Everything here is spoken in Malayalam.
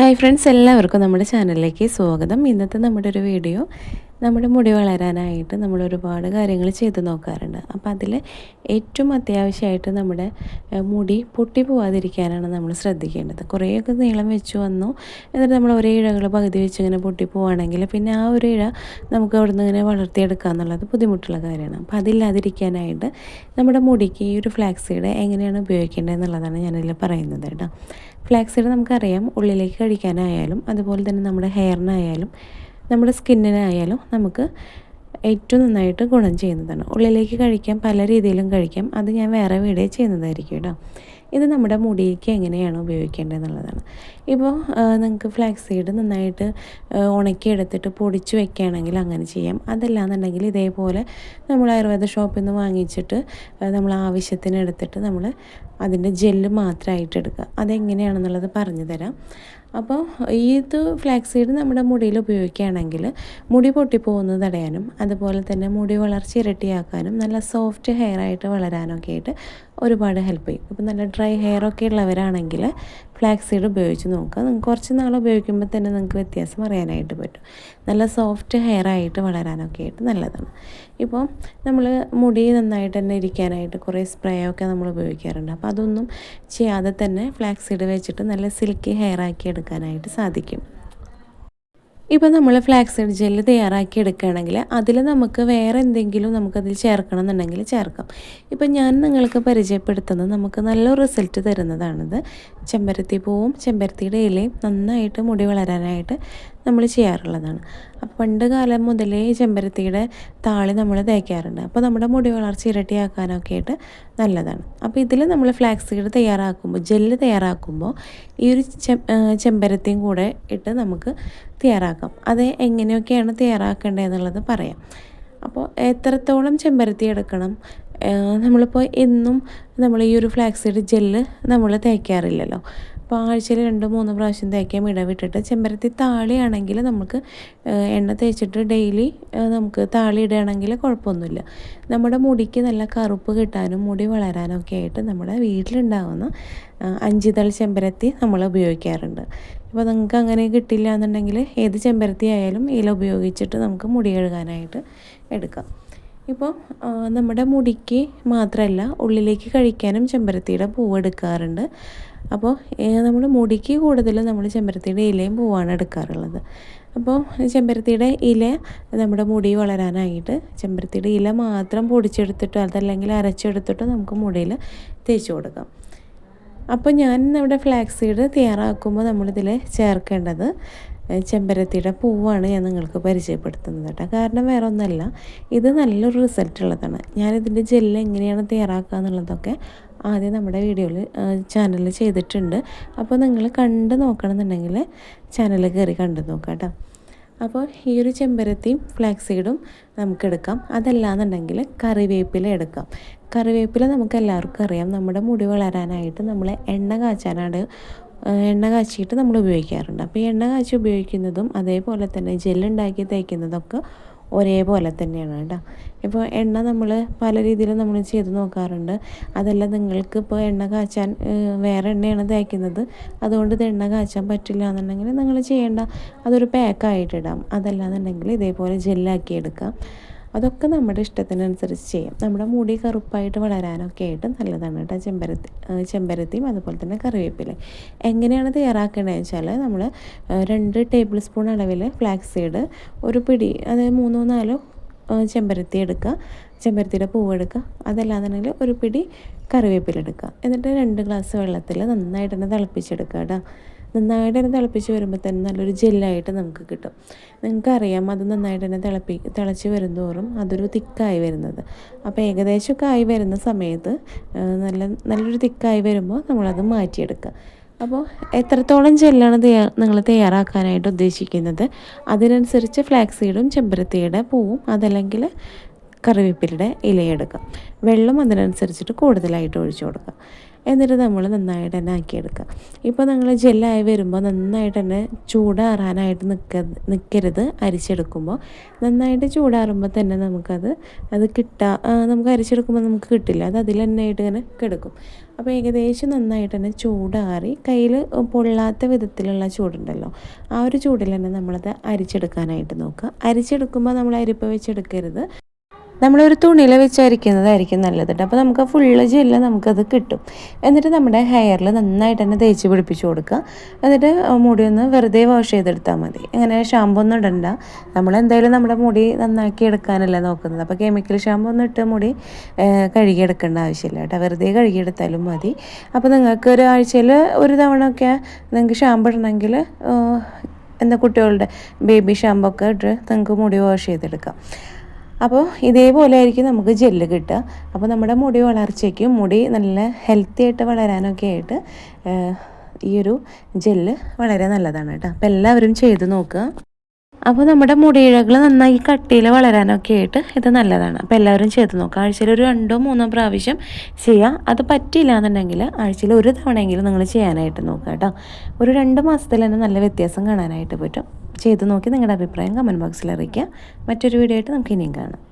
ഹായ് ഫ്രണ്ട്സ് എല്ലാവർക്കും നമ്മുടെ ചാനലിലേക്ക് സ്വാഗതം. ഇന്നത്തെ നമ്മുടെ ഒരു വീഡിയോ നമ്മുടെ മുടി വളരാനായിട്ട് നമ്മൾ ഒരുപാട് കാര്യങ്ങൾ ചെയ്ത് നോക്കാറുണ്ട്. അപ്പോൾ അതിൽ ഏറ്റവും അത്യാവശ്യമായിട്ട് നമ്മുടെ മുടി പൊട്ടി പോവാതിരിക്കാനാണ് നമ്മൾ ശ്രദ്ധിക്കേണ്ടത്. കുറേയൊക്കെ നീളം വെച്ച് വന്നു. എന്നിട്ട് നമ്മൾ ഒരേ ഇഴകൾ പകുതി വെച്ച് ഇങ്ങനെ പൊട്ടി പോവുകയാണെങ്കിൽ പിന്നെ ആ ഒരു ഇഴ നമുക്ക് അവിടെ നിന്ന് ഇങ്ങനെ വളർത്തിയെടുക്കുക എന്നുള്ളത് ബുദ്ധിമുട്ടുള്ള കാര്യമാണ്. അപ്പോൾ അതില്ലാതിരിക്കാനായിട്ട് നമ്മുടെ മുടിക്ക് ഈ ഒരു ഫ്ലാക്സീഡ് എങ്ങനെയാണ് ഉപയോഗിക്കേണ്ടത് എന്നുള്ളതാണ് ഞാനിതിൽ പറയുന്നത് കേട്ടോ. ഫ്ലാക്സീഡ് നമുക്കറിയാം ഉള്ളിലേക്ക് കഴിക്കാനായാലും അതുപോലെ തന്നെ നമ്മുടെ ഹെയറിനായാലും നമ്മുടെ സ്കിന്നിനായാലും നമുക്ക് ഏറ്റവും നന്നായിട്ട് ഗുണം ചെയ്യുന്നതാണ്. ഉള്ളിലേക്ക് കഴിക്കാം പല രീതിയിലും കഴിക്കാം. അത് ഞാൻ വേറെ വീഡിയോ ചെയ്യുന്നതായിരിക്കും കേട്ടോ. ഇത് നമ്മുടെ മുടിക്ക് എങ്ങനെയാണ് ഉപയോഗിക്കേണ്ടത് എന്നുള്ളതാണ് ഇപ്പോൾ നിങ്ങൾക്ക് ഫ്ലാക്സ് സീഡ് നന്നായിട്ട് ഉണക്കി എടുത്തിട്ട് പൊടിച്ച് വെക്കുകയാണെങ്കിൽ അങ്ങനെ ചെയ്യാം. അതല്ലാന്നുണ്ടെങ്കിൽ ഇതേപോലെ നമ്മൾ ആയുർവേദ ഷോപ്പിൽ നിന്ന് വാങ്ങിച്ചിട്ട് നമ്മൾ ആവശ്യത്തിന് എടുത്തിട്ട് നമ്മൾ അതിന്റെ ജെല്ല് മാത്രമായിട്ട് എടുക്കുക. അതെങ്ങനെയാണെന്നുള്ളത് പറഞ്ഞു തരാം. അപ്പോൾ ഇത് ഫ്ലാക്സ് സീഡ് നമ്മുടെ മുടിയിൽ ഉപയോഗിക്കുകയാണെങ്കിൽ മുടി പൊട്ടിപ്പോകുന്നത് തടയാനും അതുപോലെ തന്നെ മുടി വളർച്ച ഇരട്ടിയാക്കാനും നല്ല സോഫ്റ്റ് ഹെയർ ആയിട്ട് വളരാനൊക്കെ ആയിട്ട് ഒരുപാട് ഹെൽപ്പ് ചെയ്യും. ഇപ്പം നല്ല ഡ്രൈ ഹെയർ ഒക്കെ ഉള്ളവരാണെങ്കിൽ ഫ്ലാക്സ് സീഡ് ഉപയോഗിച്ച് നോക്കുക. നിങ്ങൾക്ക് കുറച്ച് നാൾ ഉപയോഗിക്കുമ്പോൾ തന്നെ നിങ്ങൾക്ക് വ്യത്യാസം അറിയാനായിട്ട് പറ്റും. നല്ല സോഫ്റ്റ് ഹെയർ ആയിട്ട് വളരാനൊക്കെ ആയിട്ട് നല്ലതാണ്. ഇപ്പോൾ നമ്മൾ മുടി നന്നായിട്ട് തന്നെ ഇരിക്കാനായിട്ട് കുറേ സ്പ്രേ ഒക്കെ നമ്മൾ ഉപയോഗിക്കാറുണ്ട്. അപ്പോൾ അതൊന്നും ചെയ്യാതെ തന്നെ ഫ്ലാക്സ് സീഡ് വെച്ചിട്ട് നല്ല സിൽക്കി ഹെയർ ആക്കി എടുക്കാനായിട്ട് സാധിക്കും. ഇപ്പോൾ നമ്മൾ ഫ്ലാക്സ് സീഡ് ജെല്ല് തയ്യാറാക്കി എടുക്കുകയാണെങ്കിൽ അതിൽ നമുക്ക് വേറെ എന്തെങ്കിലും നമുക്കതിൽ ചേർക്കണം എന്നുണ്ടെങ്കിൽ ചേർക്കാം. ഇപ്പം ഞാൻ നിങ്ങൾക്ക് പരിചയപ്പെടുത്തുന്നത് നമുക്ക് നല്ല റിസൾട്ട് തരുന്നതാണിത്. ചെമ്പരത്തി പൂവും ചെമ്പരത്തിയുടെ ഇലയും നന്നായിട്ട് മുടി വളരാനായിട്ട് നമ്മൾ ചെയ്യാറുള്ളതാണ്. അപ്പോൾ പണ്ട് കാലം മുതലേ ചെമ്പരത്തിയുടെ താളി നമ്മൾ തേക്കാറുണ്ട്. അപ്പോൾ നമ്മുടെ മുടി വളർച്ച ഇരട്ടിയാക്കാനൊക്കെ ആയിട്ട് നല്ലതാണ്. അപ്പോൾ ഇതിൽ നമ്മൾ ഫ്ലാക്സ് സീഡ് തയ്യാറാക്കുമ്പോൾ ജെല്ല് തയ്യാറാക്കുമ്പോൾ ഈ ഒരു ചെമ്പരത്തിയും കൂടെ ഇട്ട് നമുക്ക് തയ്യാറാക്കാം. അത് എങ്ങനെയൊക്കെയാണ് തയ്യാറാക്കേണ്ടതെന്നുള്ളത് പറയാം. അപ്പോൾ എത്രത്തോളം ചെമ്പരത്തി എടുക്കണം? നമ്മളിപ്പോൾ എന്നും നമ്മൾ ഈ ഒരു ഫ്ലാക്സീഡ് ജെല്ല് നമ്മൾ തേക്കാറില്ലല്ലോ അപ്പോൾ ആഴ്ചയിൽ രണ്ട് മൂന്ന് പ്രാവശ്യം തേക്കാൻ ഇടവിട്ടിട്ട് ചെമ്പരത്തി താളിയാണെങ്കിൽ നമുക്ക് എണ്ണ തേച്ചിട്ട് ഡെയിലി നമുക്ക് താളി ഇടുകയാണെങ്കിൽ കുഴപ്പമൊന്നുമില്ല. നമ്മുടെ മുടിക്ക് നല്ല കറുപ്പ് കിട്ടാനും മുടി വളരാനൊക്കെ ആയിട്ട് നമ്മുടെ വീട്ടിലുണ്ടാകുന്ന അഞ്ചിതൾ ചെമ്പരത്തി നമ്മൾ ഉപയോഗിക്കാറുണ്ട്. ഇപ്പോൾ നിങ്ങൾക്ക് അങ്ങനെ കിട്ടില്ല എന്നുണ്ടെങ്കിൽ ഏത് ചെമ്പരത്തി ആയാലും ഇല ഉപയോഗിച്ചിട്ട് നമുക്ക് മുടി കഴുകാനായിട്ട് എടുക്കാം. ഇപ്പോൾ നമ്മുടെ മുടിക്ക് മാത്രമല്ല ഉള്ളിലേക്ക് കഴിക്കാനും ചെമ്പരത്തിയുടെ പൂവ് എടുക്കാറുണ്ട്. അപ്പോൾ നമ്മൾ മുടിക്ക് കൂടുതലും നമ്മൾ ചെമ്പരത്തിയുടെ ഇലയും പൂവാണ് എടുക്കാറുള്ളത്. അപ്പോൾ ചെമ്പരത്തിയുടെ ഇല നമ്മുടെ മുടി വളരാനായിട്ട് ചെമ്പരത്തിയുടെ ഇല മാത്രം പൊടിച്ചെടുത്തിട്ടോ അതല്ലെങ്കിൽ അരച്ചെടുത്തിട്ടോ നമുക്ക് മുടിയിൽ തേച്ച് കൊടുക്കാം. അപ്പോൾ ഞാൻ നമ്മുടെ ഫ്ലാക്സ് സീഡ് തയ്യാറാക്കുമ്പോൾ നമ്മളിതിൽ ചേർക്കേണ്ടത് ചെമ്പരത്തിയുടെ പൂവാണ് ഞാൻ നിങ്ങൾക്ക് പരിചയപ്പെടുത്തുന്നത് കേട്ടോ. കാരണം വേറെ ഒന്നല്ല ഇത് നല്ലൊരു റിസൾട്ട് ഉള്ളതാണ്. ഞാനിതിന്റെ ജെല്ല് എങ്ങനെയാണ് തയ്യാറാക്കുക എന്നുള്ളതൊക്കെ ആദ്യം നമ്മുടെ വീഡിയോയിൽ ചാനലിൽ ചെയ്തിട്ടുണ്ട്. അപ്പോൾ നിങ്ങൾ കണ്ട് നോക്കണമെന്നുണ്ടെങ്കിൽ ചാനലിൽ കയറി കണ്ടു നോക്കാം കേട്ടോ. അപ്പോൾ ഈ ഒരു ചെമ്പരത്തിയും ഫ്ലാക്സീഡും നമുക്കെടുക്കാം അതല്ലാന്നുണ്ടെങ്കിൽ കറിവേപ്പില എടുക്കാം. കറിവേപ്പില നമുക്ക് എല്ലാവർക്കും അറിയാം. നമ്മുടെ മുടി വളരാനായിട്ട് നമ്മൾ എണ്ണ കാച്ചാനാണ് എണ്ണ കാച്ചിയിട്ട് നമ്മൾ ഉപയോഗിക്കാറുണ്ട്. അപ്പോൾ ഈ എണ്ണ കാച്ചി ഉപയോഗിക്കുന്നതും അതേപോലെ തന്നെ ജെല്ലുണ്ടാക്കി തേക്കുന്നതൊക്കെ ഒരേപോലെ തന്നെയാണ് കേട്ടോ. ഇപ്പോൾ എണ്ണ നമ്മൾ പല രീതിയിലും നമ്മൾ ചെയ്ത് നോക്കാറുണ്ട്. അതല്ല നിങ്ങൾക്ക് ഇപ്പോൾ എണ്ണ കാച്ചാൻ വേറെ എണ്ണയാണ് തേക്കുന്നത്. അതുകൊണ്ട് ഇത് എണ്ണ കാച്ചാൻ പറ്റില്ല എന്നുണ്ടെങ്കിൽ നിങ്ങൾ ചെയ്യേണ്ട അതൊരു പാക്കായിട്ടിടാം അതല്ലാന്നുണ്ടെങ്കിൽ ഇതേപോലെ ജെല്ലാക്കി എടുക്കാം. അതൊക്കെ നമ്മുടെ ഇഷ്ടത്തിനനുസരിച്ച് ചെയ്യാം. നമ്മുടെ മുടി കറുപ്പായിട്ട് വളരാനൊക്കെ ആയിട്ട് നല്ലതാണ് കേട്ടോ ചെമ്പരത്തി ചെമ്പരത്തിയും അതുപോലെ തന്നെ കറിവേപ്പില എങ്ങനെയാണ് തയ്യാറാക്കേണ്ടതെന്ന് വെച്ചാൽ നമ്മൾ രണ്ട് ടേബിൾ സ്പൂൺ അളവിൽ ഫ്ലാക്സ് സീഡ് ഒരു പിടി അതായത് മൂന്നോ നാലോ ചെമ്പരത്തി എടുക്കുക ചെമ്പരത്തിയുടെ പൂവ് എടുക്കുക. അതല്ലാന്നുണ്ടെങ്കിൽ ഒരു പിടി കറിവേപ്പില എടുക്കുക. എന്നിട്ട് രണ്ട് ഗ്ലാസ് വെള്ളത്തിൽ നന്നായിട്ട് തന്നെ തിളപ്പിച്ചെടുക്കുക കേട്ടോ. നന്നായിട്ട് തന്നെ തിളപ്പിച്ച് വരുമ്പോൾ തന്നെ നല്ലൊരു ജെല്ലായിട്ട് നമുക്ക് കിട്ടും. നിങ്ങൾക്കറിയാം അത് നന്നായിട്ട് തന്നെ തിളപ്പി തിളച്ച് വരുന്തോറും അതൊരു തിക്കായി വരുന്നത്. അപ്പോൾ ഏകദേശമൊക്കെ ആയി വരുന്ന സമയത്ത് നല്ല നല്ലൊരു തിക്കായി വരുമ്പോൾ നമ്മളത് മാറ്റിയെടുക്കുക. അപ്പോൾ എത്രത്തോളം ജെല്ലാണ് തയ്യാ നിങ്ങൾ തയ്യാറാക്കാനായിട്ട് ഉദ്ദേശിക്കുന്നത്? അതിനനുസരിച്ച് ഫ്ലാക്സ് സീഡും ചെമ്പരത്തിയുടെ പൂവും അതല്ലെങ്കിൽ കറിവേപ്പിലയുടെ ഇലയെടുക്കാം വെള്ളം അതിനനുസരിച്ചിട്ട് കൂടുതലായിട്ട് ഒഴിച്ചു കൊടുക്കുക. എന്നിട്ട് നമ്മൾ നന്നായിട്ട് തന്നെ ആക്കിയെടുക്കുക. ഇപ്പോൾ നിങ്ങൾ ജെല്ലായി വരുമ്പോൾ നന്നായിട്ട് തന്നെ ചൂടാറാനായിട്ട് നിൽക്ക നിൽക്കരുത് അരിച്ചെടുക്കുമ്പോൾ നന്നായിട്ട് ചൂടാറുമ്പോൾ തന്നെ നമുക്കത് അത് കിട്ടാ നമുക്ക് അരിച്ചെടുക്കുമ്പോൾ നമുക്ക് കിട്ടില്ല. അത് അതിൽ തന്നെ ആയിട്ട് ഇങ്ങനെ കിടക്കും. അപ്പോൾ ഏകദേശം നന്നായിട്ട് തന്നെ ചൂടാറി കയ്യിൽ പൊള്ളാത്ത വിധത്തിലുള്ള ചൂടുണ്ടല്ലോ ആ ഒരു ചൂടിൽ തന്നെ നമ്മളത് അരിച്ചെടുക്കാനായിട്ട് നോക്കുക. അരിച്ചെടുക്കുമ്പോൾ നമ്മൾ അരിപ്പ് വെച്ചെടുക്കരുത് നമ്മളൊരു തുണിയിൽ വെച്ച് അരിക്കുന്നതായിരിക്കും നല്ലത് കേട്ടോ അപ്പോൾ നമുക്ക് ഫുള്ള് ജെല്ല് നമുക്കത് കിട്ടും. എന്നിട്ട് നമ്മുടെ ഹെയറിൽ നന്നായിട്ട് തന്നെ തേച്ച് പിടിപ്പിച്ച് കൊടുക്കുക. എന്നിട്ട് മുടി ഒന്ന് വെറുതെ വാഷ് ചെയ്തെടുത്താൽ മതി. അങ്ങനെ ഷാമ്പു ഒന്നും ഇടണ്ട. നമ്മൾ എന്തായാലും നമ്മുടെ മുടി നന്നാക്കി എടുക്കാനല്ല നോക്കുന്നത്. അപ്പോൾ കെമിക്കൽ ഷാമ്പു ഒന്നും ഇട്ട് മുടി കഴുകിയെടുക്കേണ്ട ആവശ്യമില്ല കേട്ടോ വെറുതെ കഴുകിയെടുത്താലും മതി. അപ്പോൾ നിങ്ങൾക്ക് ഒരു ആഴ്ചയിൽ ഒരു തവണ ഒക്കെ നിങ്ങൾക്ക് ഷാമ്പു ഇടണമെങ്കിൽ എന്താ കുട്ടികളുടെ ബേബി ഷാമ്പു ഒക്കെ ഇട്ട് നിങ്ങൾക്ക് മുടി വാഷ് ചെയ്തെടുക്കാം. അപ്പോൾ ഇതേപോലെ ആയിരിക്കും നമുക്ക് ജെല്ല് കിട്ടുക. അപ്പോൾ നമ്മുടെ മുടി വളർച്ചയ്ക്കും മുടി നല്ല ഹെൽത്തി ആയിട്ട് വളരാനൊക്കെ ആയിട്ട് ഈ ഒരു ജെല്ല് വളരെ നല്ലതാണ് കേട്ടോ. അപ്പോൾ എല്ലാവരും ചെയ്ത് നോക്കുക. അപ്പോൾ നമ്മുടെ മുടിയിഴകൾ നന്നായി കട്ടിയിൽ വളരാനൊക്കെ ആയിട്ട് ഇത് നല്ലതാണ്. അപ്പോൾ എല്ലാവരും ചെയ്ത് നോക്കുക. ആഴ്ചയിൽ ഒരു രണ്ടോ മൂന്നോ പ്രാവശ്യം ചെയ്യുക അത് പറ്റില്ല എന്നുണ്ടെങ്കിൽ ആഴ്ചയിൽ ഒരു തവണയെങ്കിലും നിങ്ങൾ ചെയ്യാനായിട്ട് നോക്കുക കേട്ടോ. ഒരു രണ്ട് മാസത്തിൽ തന്നെ നല്ല വ്യത്യാസം കാണാനായിട്ട് പറ്റും. ചെയ്ത് നോക്കി നിങ്ങളുടെ അഭിപ്രായം കമന്റ് ബോക്സിൽ അറിയിക്കുക. മറ്റൊരു വീഡിയോ ആയിട്ട് നമുക്ക് ഇനിയും കാണാം.